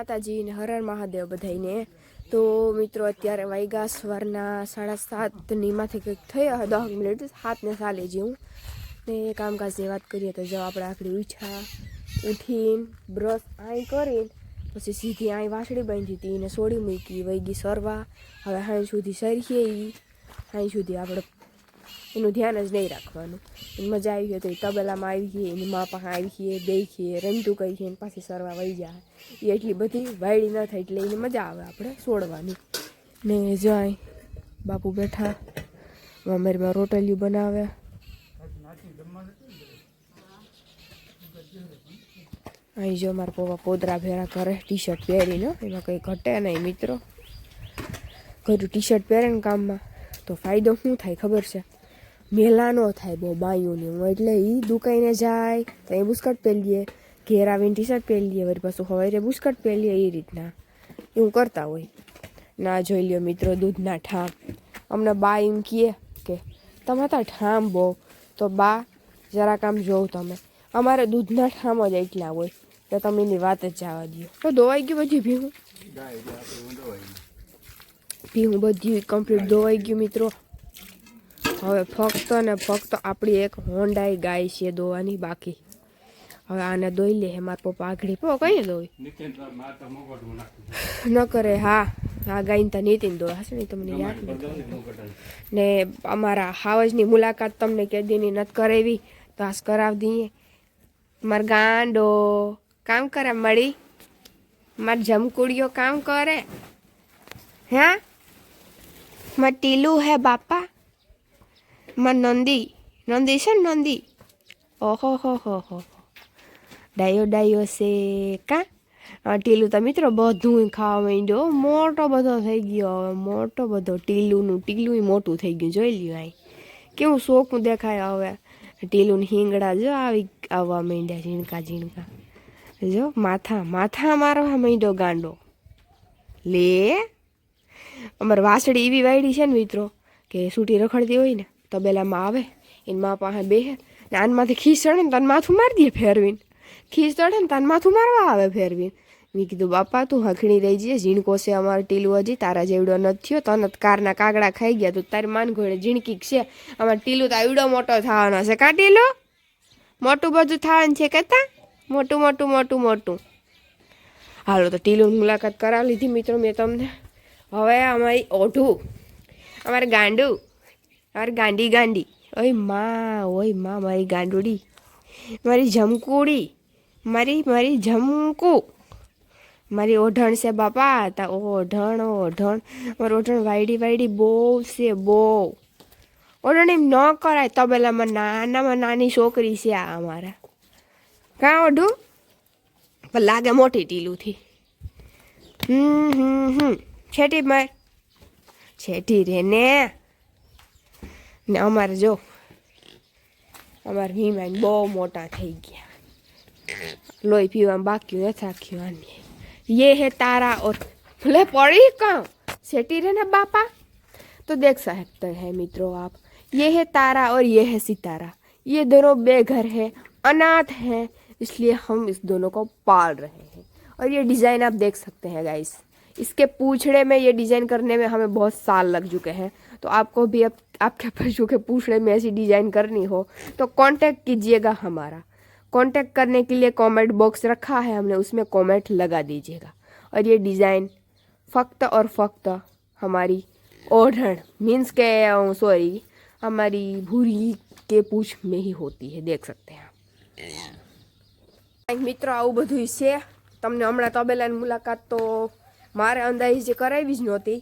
માતાજી ને હરણ મહાદેવ બધાઈને તો મિત્રો, અત્યારે વાયગા સવારના સાડા સાતની માથે કંઈક થયા દસ મિનિટ, સાતને સાલે જેવું. ને કામકાજની વાત કરીએ તો જો આપણે આખડી ઉછા, ઉઠીને બ્રશ આઈ કરીને, પછી સીધી આઈ વાસળી બાંધી હતી ને સોડી મૂકી વૈગી સરવા. હવે હાઈ સુધી સરીએ ઈ હાઈ સુધી આપણે એનું ધ્યાન જ નહીં રાખવાનું. મજા આવી હોય તો એ તબેલામાં આવી ગઈ, એની મા પાસે આવી ગઈ દેખીએ રમતું કહીએ છે પાછી સરવા વહી જાય એ એટલી બધી વાયડી ન થાય એટલે એને મજા આવે આપણે છોડવાની ને જાય. બાપુ બેઠા. મમ્મીમાં રોટલીયું બનાવે. અહીં જો મારા પપ્પા પોદરા ભેરા કરે ટી શર્ટ પહેરીને. એમાં કંઈ ઘટે નહીં, મિત્રો. ઘરું ટી શર્ટ પહેરે ને કામમાં. તો ફાયદો શું થાય ખબર છે? મેલા ન થાય બહુ બાયુની હું એટલે એ દુકાઈને જાય તો એ બુસ્કટ પહેરીએ ઘેર આવીને ટી શર્ટ પહેરીએ વળી પાછું હવે બુસ્કટ પહેરી લઈએ એ રીતના. એવું કરતા હોય. ના જોઈ લ્યો મિત્રો દૂધના ઠામ. અમને બા એમ કહે કે તમે તો ઠામ બહુ તો બા જરાક આમ જોઉં તમે. અમારે દૂધના ઠામ જ એટલા હોય તો તમે એની વાત જ જવા દો તો ધોવાઈ ગયું બધી ભીહું? ભીહું બધું કમ્પ્લીટ ધોવાઈ ગયું મિત્રો. હવે ફક્ત ને ફક્ત આપણી એક હોન્ડાઈ ગાય છે દોવાની બાકી. હવે આને દોઈ લે હે મારા પપ્પા આગળી. પો, કઈ દોઈ? ન કરે, હા. આ ગાયને તો નીતિન દો હશે ને તમને યાદ નથી ને અમારા હાવજની મુલાકાત તમને કેદીની નથી કરાવી. તો આસ કરાવી દઈએ. માર ગાંડો. કામ કરે મળી? માર જમકુડીઓ કામ કરે? હા? માર ટીલું હે બાપા? માર નંદી નંદી છે ને નંદી ઓહો હો હો હો ડાયો ડાયો છે કા ટીલું તો મિત્રો બધું ખાવા માંડ્યો મોટો બધો થઈ ગયો હવે મોટો બધો ટીલુંનું ટીલું મોટું થઈ ગયું જોઈ લ્યો આઈ કેવું શોખું દેખાય હવે ટીલું હિંગડા જો આવી આવવા માંડ્યા ઝીણકા ઝીણકા જો માથા માથા મારવા માંડ્યો ગાંડો લે અમારે વાસળી એવી વાયડી છે ને મિત્રો કે સૂટી રખડતી હોય ને તબેલામાં આવે, એની મા પાસે બેહે, ને આનમાંથી ખીસ ચડે ને તને માથું મારી દે ફેરવીને. ખીસ ચડે ને તને માથું મારવા આવે ફેરવીને. મેં કીધું, બાપા, તું હખણી રહી જઈએ ઝીણકો છે અમારે ટીલું હજી, તારા જેવડો નથી થયો, તને કારના કાગડા ખાઈ ગયા, તું તારી માન ઘોડે ઝીણકી છે. અમારે ટીલું તો આવડો મોટો થવાનો છે, કા ટીલું? મોટું બધું થવાનું છે કહેતા મોટું મોટું મોટું મોટું. હાલો, તો ટીલુની મુલાકાત કરાવી લીધી મિત્રો મેં તમને. હવે અમારી ઓઢું, અમારે ગાંડું. અમારે ગાંડી ગાંડી. ઓયમાં ઓયમાં, મારી ગાંડુડી. મારી જમકુડી. મારી મારી જમકુ. મારી ઓઢણ છે બાપા, તા ઓઢણ ઓઢણ. મારી ઓઢણ વાયડી વાયડી બહુ છે, બહુ. ઓઢણ એમ ન કરાય, તબેલામાં નાનામાં નાની છોકરી છે આ અમારા. કાં ઓઢું? પણ લાગે મોટી ટીલુંથી. હમ હમ હમ. છેટી માર. છેટી રે ને. ને અમારે જો અમારે હિમાન બહુ મોટા થઈ ગયા લોહી પીવામાં બાકી નથી રાખ્યું આને ये है तारा और ले पड़ी कहाँ सेठी रहना बापा तो देख सकते हैं मित्रों आप ये है तारा और ये है सितारा ये दोनों बेघर है अनाथ हैं इसलिए हम इस दोनों को पाल रहे हैं और ये डिज़ाइन आप देख सकते हैं गाइस इसके पूछड़े में ये डिज़ाइन करने में हमें बहुत साल लग चुके हैं तो आपको भी अब आपके पशु के पूछड़े में ऐसी डिज़ाइन करनी हो तो कांटेक्ट कीजिएगा हमारा कांटेक्ट करने के लिए कमेंट बॉक्स रखा है हमने उसमें कमेंट लगा दीजिएगा और ये डिज़ाइन फ़क्त और फ़क्त हमारी ओढ़ण मीन्स के सॉरी हमारी भूरी के पूछ में ही होती है देख सकते हैं आप મિત્રો આવું બધું છે તમને હમણાં તબેલાની મુલાકાત તો મારે અંદાજે કરાવી જ નહોતી.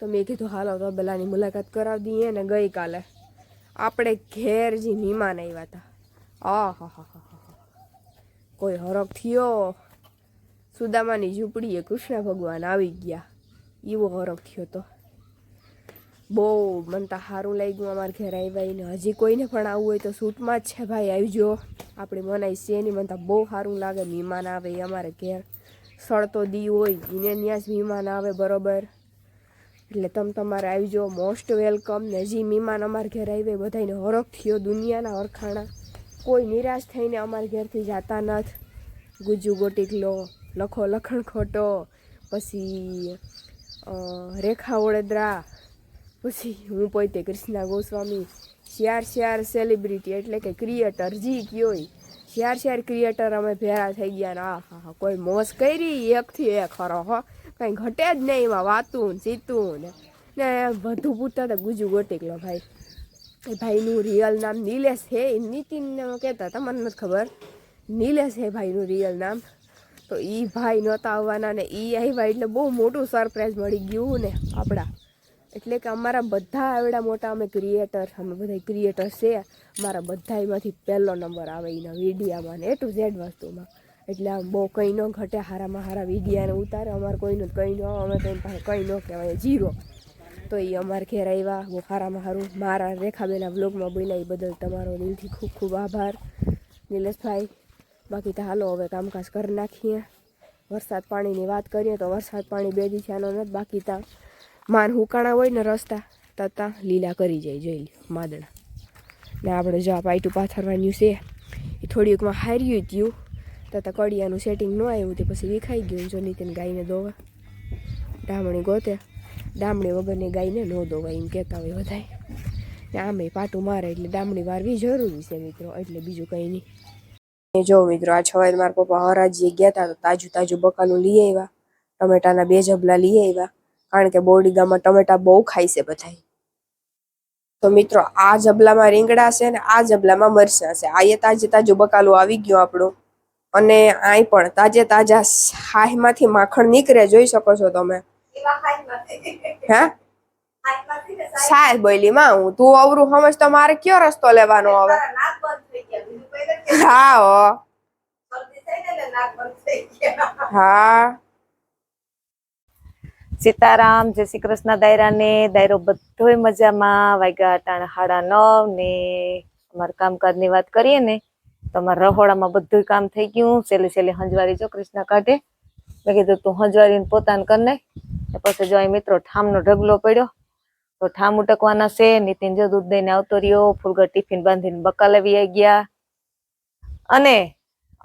તો મેં કીધું, હાલો તબેલાની મુલાકાત કરાવી દઈએ ને ગઈકાલે. આપણે ઘેર જે મહેમાન આવ્યા હતા આ હા હા હા કોઈ હરખ થયો? સુદામાની ઝૂંપડીએ કૃષ્ણ ભગવાન આવી ગયા. એવો હરખ થયો તો. બહુ મને તો સારું લાગ્યું અમારે ઘેર આવ્યા ને. હજી કોઈને પણ આવવું હોય તો સૂટમાં જ છે ભાઈ, આવજો. આપણે મનાઈ છે નહીં મને તો બહુ સારું લાગે મહેમાન આવે અમારે ઘેર. સળતો દી હોય, એને જ મહેમાન આવે, બરોબર? એટલે તમે તમારે આવજો મોસ્ટ વેલકમ ને જે મહેમાન અમારા ઘેર આવે બધાને હરખ થયો દુનિયાના હરખાણા. કોઈ નિરાશ થઈને અમારા ઘેરથી જતા નથી. ગુજુ ગોટીક લો, લખો લખણ ખોટો. પછી રેખા વડોદરા. પછી હું પોતે કૃષ્ણા ગોસ્વામી. શિયાર શિયાર સેલિબ્રિટી એટલે કે ક્રિએટર જી કયોય શિયાર શિયાર ક્રિએટર અમે ભેરા થઈ ગયા ને, આ હા હા, કોઈ મોજ કરી એકથી એક, ખરો, હો. કંઈ ઘટે જ નહીં એમાં, વાતું ને સીતું ને. ને વધુ પૂરતા તો ગુજુ ગોટીકલો ભાઈ. એ ભાઈનું રિયલ નામ નિલેશ છે એ નીતિન કહેતા હતા મને નથી ખબર? નિલેશ છે ભાઈનું રિયલ નામ. તો એ ભાઈ નહોતા આવવાના ને એ આવ્યા એટલે બહુ મોટું સરપ્રાઈઝ મળી ગયું ને આપણા. એટલે કે અમારા બધા આવડા મોટા, અમે ક્રિએટર અમે બધા ક્રિએટર છે. અમારા બધામાંથી પહેલો નંબર આવે એના વિડીયામાં ને એ ટુ ઝેડ વસ્તુમાં. એટલે આમ બહુ કંઈ ન ઘટે, હારામાં હારા વિડીયાને ઉતારે. અમારે કોઈનું કંઈ ન અમે કંઈ પાસે કંઈ ન કહેવાય જીરો તો એ અમારે ઘેર આવ્યા, બહુ હારામાં હારું. મારા રેખાબેના બ્લોગમાં બોલ્યા એ બદલ તમારો દિલથી ખૂબ ખૂબ આભાર. નિલેશભાઈ, બાકી તો હાલો, હવે કામકાજ કરી નાખીએ. વરસાદ પાણીની વાત કરીએ તો વરસાદ પાણી બે દિશાનો નથી, બાકી તા માન હુકાણા હોય ને રસ્તા, તતા લીલા કરી જાય, જોઈ લ્યો માદડા ને આપણે જો આ પાઇટું પાથરવાનું છે, એ થોડીકમાં હાર્યું થયું તતા કડિયાનું સેટિંગ ન આવ્યું તે પછી વિખાઈ ગયું જો નીતિન ગાયને દોવા. ડામણી ગોતે, ડામણી વગરની ગાયને ન દોવાય એમ કહેતા હોય વધારે ને આમે પાટું મારે એટલે ડામણી વારવી જરૂરી છે મિત્રો, એટલે બીજું કંઈ નહીં. જો મિત્રો, આ છવાય મારા પપ્પા હરાજીએ ગયા હતા તો તાજું તાજું બકાલું લઈ આવ્યા, ટમેટાના બે જબલા લઈ આવ્યા. કારણ કે બોરડીગામાં ટમેટા બહુ ખાય છે બધાય. તો મિત્રો આ જબલામાં રીંગણા છે ને આ જબલામાં મરચાં છે. આ તાજે તાજું બકાલું આવી ગયું આપણું. અને આય પણ તાજે તાજા હાહીમાંથી માખણ નીકળે જોઈ શકો છો તમે. હે? સાહેબ બોલી માં હું તું અવરું સમજ તો મારે કયો રસ્તો લેવાનો હવે? હા હો. હા. સીતારામ, જય શ્રી કૃષ્ણ દાયરાને, દાયરો બધોય મજામાં. વાગ્યા અટાણે હાડા નવ ને અમારા કામકાજની વાત કરીએ ને, તો અમારા રહોડામાં બધું કામ થઈ ગયું. છેલ્લે છેલ્લે હંજવારી જો કૃષ્ણ કાઢે. મેં કીધું તું હંજવારીને પોતાને કર નાખ. પછી જો અહીં મિત્રો ઠામનો ઢગલો પડ્યો, તો ઠામ ઉટકવાના છે. નીતિન જો દૂધ દઈને આવતો રહ્યો ફૂલગર ટિફિન બાંધીને બકા લેવી ગયા. અને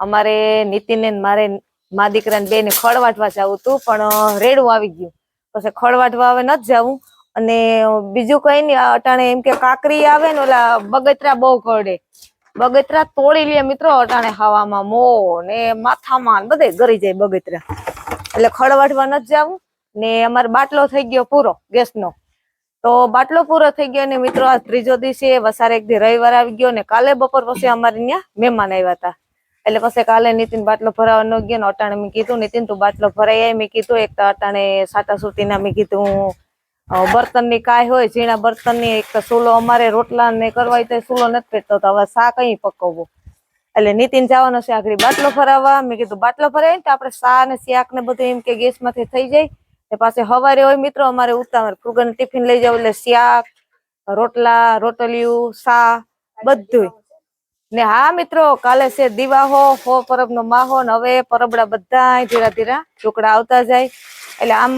અમારે નીતિનને મારે મા દીકરાને બે ને ખડ વાટવા જવું હતું, પણ રેડું આવી ગયું. પછી ખડ વાટવા હવે નથી જવું અને બીજું કઈ નહીં અટાણે એમ કે કાકરી આવે ને ઓલા બગતરા બહુ ઘડે બગતરા તોડી લે મિત્રો અટાણે હવામાં મો ને માથામાં બધે ગરી જાય બગતરા. એટલે ખળવાટવા નથી જવું ને અમારે બાટલો થઈ ગયો પૂરો, ગેસનો. તો બાટલો પૂરો થઈ ગયો ને મિત્રો આ ત્રીજો દિવસે વસારે એક રવિવાર આવી ગયો ને કાલે બપોર પછી અમારે ત્યાં મહેમાન આવ્યા હતા. એટલે પછી કાલે નીતિન બાટલો ભરાવા ન ગયો ને અટાણે મેં કીધું, નીતિન તું બાટલો ભરાઈ મેં કીધું. એક તો અટાણે સાટા સુટીના મેં કીધું બર્તનની કાય હોય, ઝીણા બર્તનની એક તો સૂલો અમારે રોટલા ને કરવા તો સૂલો નથી પેટતો તો હવે શા કઈ પકવવું. એટલે નીતિન જવાનો છે આગળ બાટલો ભરાવા. મેં કીધું, બાટલો ભરાય ને તો આપણે શા ને શાક ને બધું એમ કે ગેસમાંથી થઈ જાય. ને પાસે હવારે હોય મિત્રો, અમારે ઉતાવળ ફ્રુગન ટિફિન લઈ જાવ એટલે શાક, રોટલા, રોટલિયું સા બધું ને હા મિત્રો, કાલે છે દિવાહો, હો પરબ નો માહો હવે પરબડા બધા ધીરા ધીરા ટુકડા આવતા જાય. એટલે આમ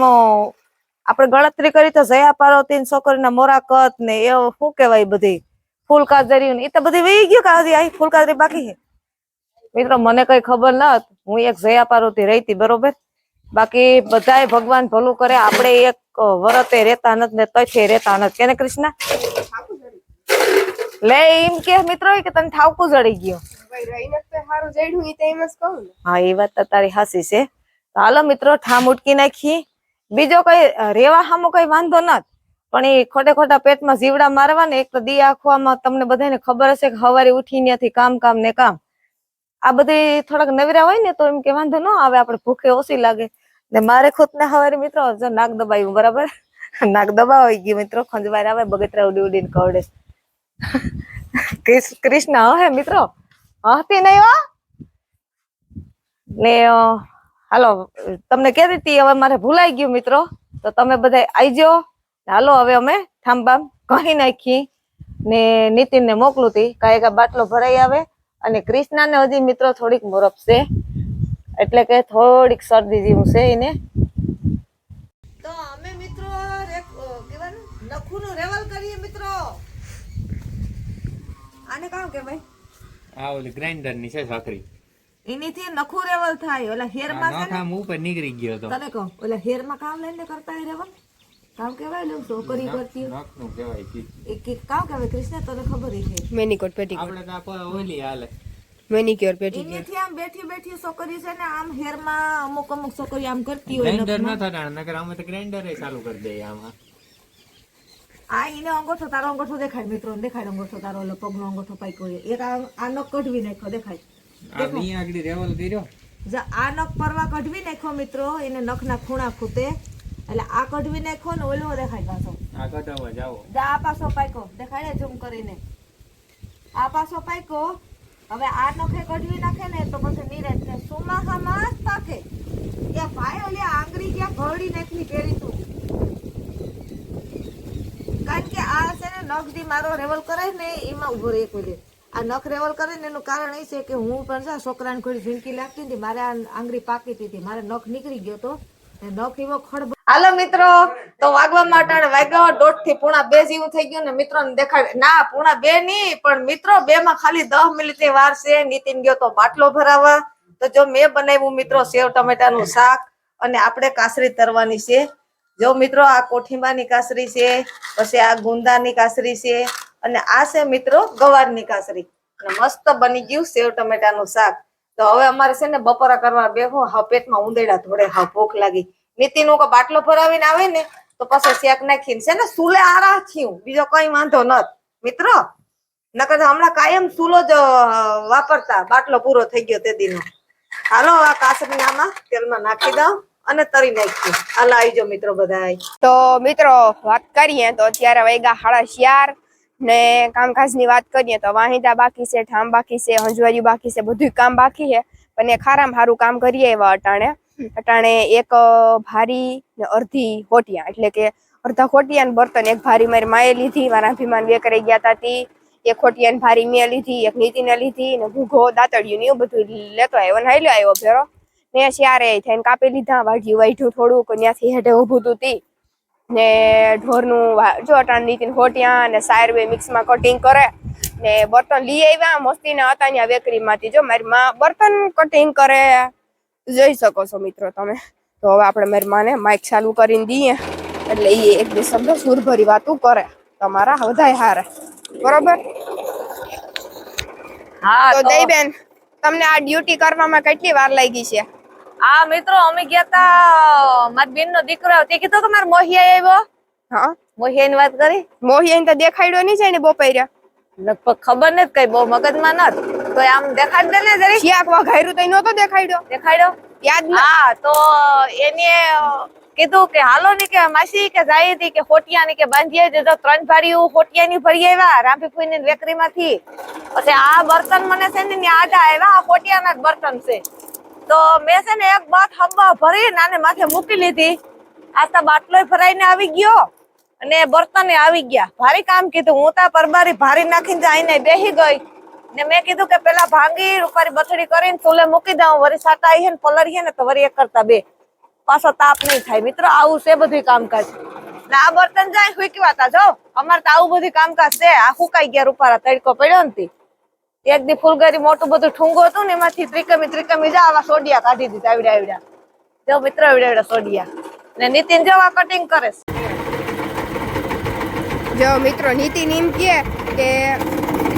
આપણે ગણતરી કરી તો જયા પાર્વતી છોકરીના મોરાકત ને એ શું કેવાય બધી? ફૂલ કાજરી એ તો બધી વહી ગયું કે હજી આ ફૂલ કાજરી બાકી છે? મિત્રો, મને કઈ ખબર ન હું એક જયા પાર્વતી રહીતી બરોબર? બાકી બધાય ભગવાન ભલું કરે. આપણે એક વરતે રેતા નથી ને તથે રેતા નથી. કેને કૃષ્ણ? લે એમ કે મિત્રો કે તને ઠાવકું જડી ગયું. હા એ વાત તો તારી હાસી છે. તો હાલો મિત્રો ઠામ ઉટકી નાખી. બીજો કઈ રેવા હામો કઈ વાંધો નથી પણ એ ખોટે ખોટા પેટમાં જીવડા મારવા ને એક તો દી આખવામાં તમને બધાને ખબર હશે કે હવારે ઉઠી ત્યાંથી કામ કામ ને કામ. આ બધી થોડાક નવરા હોય ને તો એમ કે વાંધો ન આવે આપણે ભૂખે ઓછી લાગે. ને મારે ખુદ ને હવારે મિત્રો જો નાક દબાવ્યું બરાબર? નાક દબાવાઈ ગયું મિત્રો. ખંજવાર આવે બગતરા ઉડી ઉડીને કવડે. કૃષ્ણ હે મિત્રો? હતી નહીં, હો? ને હાલો, તમને કહેતી હતી હવે મારે ભૂલાઈ ગયું, મિત્રો. તો તમે બધા આઈજો. હાલો, હવે અમે ઠામબામ કહી નાખી. ને નીતિનને મોકલું તી. કાંઈ બાટલો ભરાઈ આવે. અને કૃષ્ણાને હજી મિત્રો થોડીક મોરપ છે એટલે કે થોડીક શરદી જેવું છે એને તો અમે મિત્રો કેવાનું નખુનું રેવલ કરીએ મિત્રો આને કામ કે ભાઈ? આ ઓલી ગ્રાઇન્ડરની છે સાકરી એનીથી નખું રેવલ થાય. ઓલા હેરમાં છે ને? ઉપર નીકળી ગયો તો તને કહું ઓલા હેરમાં કામ લઈને કરતા હોય રેવલ? કામ કેવાય લે છોકરી કરતી હોય. નખનું કહેવાય કી. એક કે કામ કહેવાય કૃષ્ણ તને ખબર છે. મેનિકોટ પેટી આપણે તો ઓલી હાલે. મેનિક્યોર પેટીકોટ એનીથી આમ બેઠી બેઠી છોકરી છે ને આમ હેરમાં અમુક અમુક છોકરી આમ કરતી હોય ગ્રાઇન્ડર ન થાય નકર આમ તો ગ્રાઇન્ડર ચાલુ કરી દે આમાં. આ એને અંગોઠો તારો અંગોઠો દેખાય મિત્રો દેખાય અંગોઠો તારો ઓલો પગનો અંગોઠો પાક્યો. એક આ નખ કઢવી નાખ્યો દેખાય. આ આગળ રેવલ કર્યો. આ નખ પરવા કઢવી નાખ્યો મિત્રો એને નખના ખૂણા ખૂટે એટલે આ કઢવી નાખ્યો ને ઓલો દેખાય પાછો. આ કઢાવવા જાઓ. જા આ પાછો પાક્યો દેખાડે ઝૂમ કરીને. આ પાછો પાક્યો. હવે આ નખે કઢવી નાખે ને તો પછી નીરજ ને સુમાહામાં જ પાકે. એ ભાઈ ઓલી આંગળી ક્યાં ઘડી નાખી પહેરી તું. આ છે ને નખ જે મારો રેવલ કરે ને, એમાં ઊભો રહે દે. આ નખ રેવલ કરે ને, એનું કારણ એ છે કે હું પણ છોકરાને કોઈ ઝીંકી લાગતી હતી મારે આંગળી પાકી હતી, મારે નખ નીકળી ગયો તો. નખ એવો ખડ હાલો મિત્રો, તો વાગવા માટે વાગ્યા દોઢથી પૂણા બે જેવું થઈ ગયું ને મિત્રો દેખાડ ના, પૂણા બે ની પણ મિત્રો બે માં ખાલી દસ મિનિટની વાર છે, નીતિન ગયો તો બાટલો ભરાવા. તો જો મેં બનાવ્યું મિત્રો સેવ ટમેટાનું શાક, અને આપણે કાસરી તરવાની છે. જો મિત્રો આ કોઠીંબાની કાસરી છે, પછી આ ગુંદાની કાસરી છે, અને આ છે મિત્રો ગવારની કાસરી. અને મસ્ત બની ગયું સેવ ટમેટાનું શાક. તો હવે અમારે છે ને બપોરા કરવા બેહો હા પેટમાં ઉંદેડા થોડે હા ભૂખ લાગી. નીતિનું કે બાટલો ભરાવીને આવે ને, તો પછી શેક નાખીને છે ને સુલે આરા થયું. બીજો કઈ વાંધો નત મિત્રો, નકર હમણાં કાયમ સુલો જ વાપરતા. બાટલો પૂરો થઈ ગયો તે દીનો. હાલો, આ કાસરી આમાં તેલમાં નાખી દઉં. અને તરી નાખ્યું. હાલો આવી મિત્રો બધા તો મિત્રો, વાત કરીએ તો અત્યારે વૈગા હાળા શિયાર ને કામકાજની વાત કરીએ તો વાહિદા બાકી છે, ઠામ બાકી છે હંજવારી બાકી છે બધું કામ બાકી છે. પણ એ ખારામ સારું કામ કરીએ એવા અટાણે. અટાણે એક ભારી ને અડધી હોટિયા. એટલે કે અડધા ખોટિયા બર્તન, એક ભારી મારી માએ લીધી, મારા અભિમાન બે કરી ગયા હતા તી. એક ખોટિયા ભારી મેં લીધી, એક નીતિને લીધી ને ભૂગો દાતડિયું ને એવું બધું લેતો આવ્યો ને હાલ્યો આવ્યો ફેરો ને ચારે થઈને કાપી લીધા વાઢ્યું વાઢ્યું થોડુંક ત્યાંથી હેઠે ઊભું હતું તી. ને ઢોરનું જો અટાણ નીતિન હોટિયા ને સાયર બે મિક્સમાં કટિંગ કરે. ને બર્તન લઈ આવ્યા મસ્તીના હતા ત્યાં વેકરીમાંથી. જો મારી માં બર્તન કટિંગ કરે જોઈ શકો છો મિત્રો તમે. તો હવે આપણે મારી માને માઇક ચાલુ કરીને દઈએ. એટલે એ એક બે શબ્દ સુરભરી વાતું કરે. તમારા વધાય હારે. બરોબર? હા તો દઈ બેન તમને આ ડ્યુટી કરવામાં કેટલી વાર લાગી છે? આ મિત્રો અમે ગયા તા મારી બેન નો દીકરો તે કીધો કે મારો મોહિયા આવ્યો. હા. મોહિયા ની વાત કરી? મોહિયાને તો દેખાડ્યો નહીં છે ને બપોર્યા. લગભગ ખબર નથી કઈ બહુ મગજમાં નત તો આમ દેખાડ દે ને જરી શિયાક વઘાર્યું તઈ નતો દેખાડ્યો. દેખાડ્યો? યાદ ના હા તો એને કીધું કે હાલો ને કે માસી કે જાય હતી કે હોટિયા ની કે બાંધીએ જે તો ત્રણ ભારીયું હોટિયા ની ભરી આવ્યા રામપીપુઈ ની વેકરી માંથી પછી આ બર્તન મને છે ને આડા આવ્યા આ હોટિયા ના જ બર્તન છે. તો મેં છે ને એક બાટ હબ્બા ભરી નાને માથે મૂકી લીધી. આ તો બાટલો ભરાઈને આવી ગયો અને બર્તને આવી ગયા. ભારી કામ કીધું. હું તા પરબારી ભારી નાખીને જઈને બેહી ગઈ. ને મેં કીધું કે પેલા ભાંગી, રૂપારી બથડી કરીને ચૂલે મૂકી દઉં. વરી સાટા આવી ને પલળીએ ને તો વળી એક કરતા બે. પાછો તાપ નહીં થાય. મિત્રો, આવું છે બધું કામકાજ. ને આ બર્તન જાય હુકવા તા જો અમારે તો આવું બધું કામકાજ છે. આ હુકાઈ ગયા રૂપારા તડકો પડ્યો ને તી. એક દી ફૂલગરી મોટું બધું ઠુંગો હતું ને એમાંથી ત્રિકમી ત્રિકમી જા આવા સોડિયા કાઢી દીધા, આવડ્યા આવડ્યા. જો મિત્ર, આવડ્યા આવડ્યા સોડિયા. ને નીતિન જો આ કટિંગ કરે જો મિત્રો, નીતિન એમ કે કે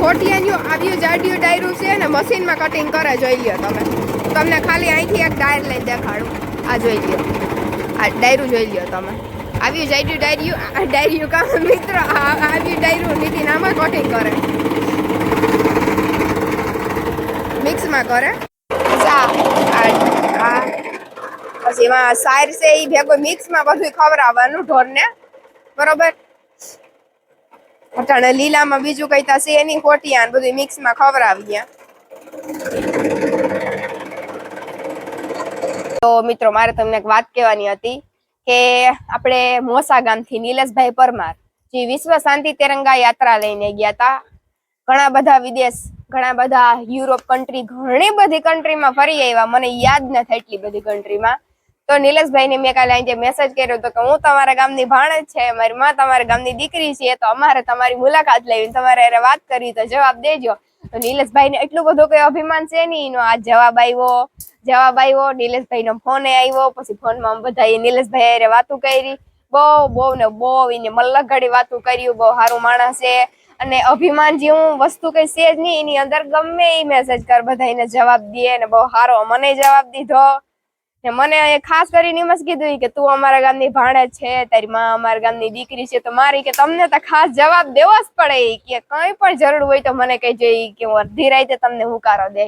ખોટિયાનું આવ્યું, જાડિયું, ડાયરું છે ને મશીનમાં કટિંગ કરે, જોઈ લ્યો તમે. તમને ખાલી અહીંથી એક ડાયર લઈને દેખાડું. આ જોઈ લ્યો. આ ડાયરું જોઈ લ્યો તમે. આવ્યું, જાડ્યું, ડાયર્યું ડાયર્યું કામ, મિત્રો આવ્યું ડાયરું, નીતિન આમાં કટિંગ કરે. મિક્સમાં કરે? પછી એમાં સાર છે એ ભેગો મિક્સમાં બધું ખવડાવવાનું ઢોરને. બરોબર? અટાણે લીલામાં બીજું કઈ તા છે એની ખોટિયા બધું મિક્સમાં ખવડાવીએ. તો મિત્રો, મારે તમને એક વાત કહેવાની હતી કે આપણે મોસા ગામથી નિલેશભાઈ પરમાર જે વિશ્વ શાંતિ તિરંગા યાત્રા લઈને ગયા હતા ઘણા બધા વિદેશ ઘણા બધા યુરોપ કન્ટ્રી ઘણી બધી કન્ટ્રીમાં ફરી આવ્યા. મને યાદ નથી એટલી બધી કન્ટ્રીમાં તો નિલેશભાઈ ને મેં કાલે આજે મેસેજ કર્યો હતો કે હું તમારા ગામની ભાણજ છે મારી માં તમારા ગામની દીકરી છે, તો અમારે તમારી મુલાકાત લેવી. તમારે એને વાત કરવી તો જવાબ દેજો. તો નિલેશભાઈ ને એટલું બધું કઈ અભિમાન છે નહીં. એનો આ જવાબ આવ્યો. જવાબ આવ્યો નિલેશભાઈ નો ફોન આવ્યો. પછી ફોનમાં બધા નિલેશભાઈ અરે વાતું કરી. બહુ બહુ ને બહુ એને મલ્લક ઘડી વાતું કર્યું. બહુ સારું માણસ છે. અને અભિમાન જેવું વસ્તુ કઈ છે જ નહીં, એની અંદર ગમે એ મેસેજ કર બધા એને જવાબ દે ને બહુ સારો મને જવાબ દીધો. ને મને ખાસ કરીને એમ જ કીધું કે તું અમારા ગામની ભાણેજ છે, તારી માં અમારા ગામની દીકરી છે, તો મારી કે તમને તો ખાસ જવાબ દેવો જ પડે કે કઈ પણ જરૂર હોય તો મને કહેજો કે હું અડધી રાતે તમને હુંકારો દે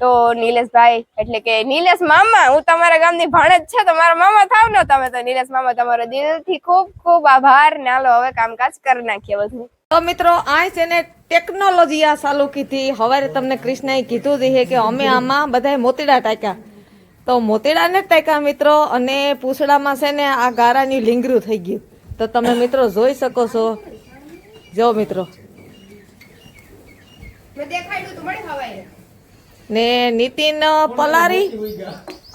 તો નિલેશભાઈ, એટલે કે નિલેશ મામા, હું તમારા ગામની ભાણેજ છે, તો મારા મામા થાવ ને તમે તો. નીલેશ મામા, તમારો દિલથી ખૂબ ખૂબ આભાર ને હાલો હવે કામકાજ કરી નાખીએ બધું. તો મિત્રો આ છે ને ટેકનોલોજી આ ચાલુ કીધી હવારે તમને કૃષ્ણએ કીધું છે કે અમે આમાં બધાય મોતીડા ટાંક્યા. તો મોતીડા ને ટાંક્યા મિત્રો અને પૂછડામાં છે ને આ ગારાની લીંગરું થઈ ગયું. તો તમે મિત્રો જોઈ શકો છો. જો મિત્રો. ને નીતિન પલારી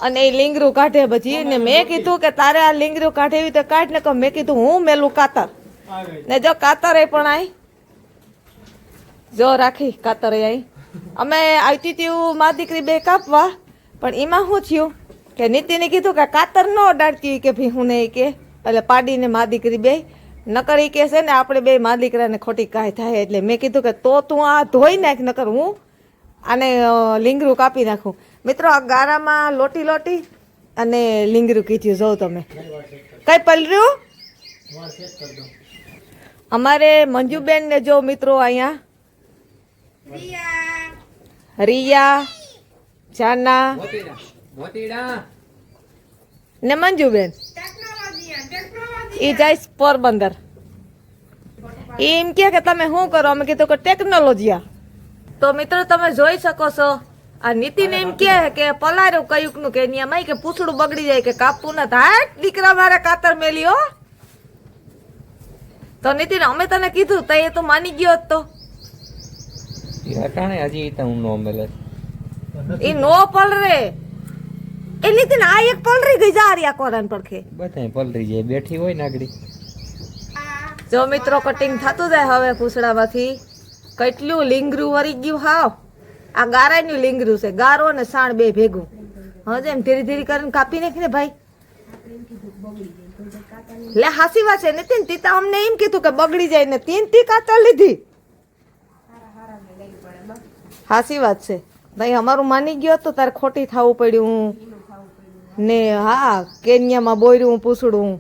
અને એ લીંગરું કાઢે પછી ને મેં કીધું કે તારે આ લીંગરું કાઢેવી તો કાઢ ને. મેં કીધું હું મેલું કાતર. ને જો કાતરે પણ આઈ જો રાખી કાતરે આઈ અમે આવતી હતી મા દીકરી બે કાપવા, પણ એમાં શું થયું કે નીતિને કીધું કે કાતર ન અડાડતી કે ભી હું નહીં કે. એટલે પાડીને મા દીકરી બે, નકર એ છે ને આપણે બે મા દીકરાને ખોટી કાંઈ થાય એટલે મેં કીધું કે તો તું આ ધોઈ નાખ, નકર હું આને લીંગરું કાપી નાખું. મિત્રો, આ ગારામાં લોટી લોટી અને લીંગરું કીધું જોઉં તમે. કઈ પલર્યું? અમારે મંજુબેન ને જો મિત્રો અહીંયા. રિયા. જાના. ને મંજુબેન. ઈ જાય પોરબંદર. એમ કે કે તમે શું કરો? અમે કીધું કે ટેકનોલોજી તો મિત્રો તમે જોઈ શકો છો, આ નીતિન એમ કે કે પલાર્યું કયુંકનું કે નિયમ કે પૂછડું બગડી જાય કે કાપવું ના થાય દીકરા મારે કાતર મેલી હો તો નીતિન અમે તને કીધું તો એ તો માની ગયો જ તો. અટાણે હજી તો હું નો મળે. એ નો પલરે. એ નીતિન આ એક પલરી ગઈ જા રહ્યા કોરાન પડખે. બધાય પલરી જાય બેઠી હોય નાગડી જો મિત્રો કટિંગ થતું જાય હવે પૂછડામાંથી કેટલું લીંગરું વરી ગયું હાવ. આ ગારાનું લીંગરું છે ગારો ને સાણ બે ભેગું. હજે એમ ધીરે ધીરે કરીને કાપી નાખીને ભાઈ. લે, હાસી વાત છે. ને તીન તીતા અમને એમ કીધું કે બગડી જાય ને તીન તી કાતર લીધી. હાસી વાત છે. ભાઈ, અમારું માની ગયો તો તારે ખોટી થવું પડ્યું. ને હા, કેન્યામાં બોર્યું પૂછડું.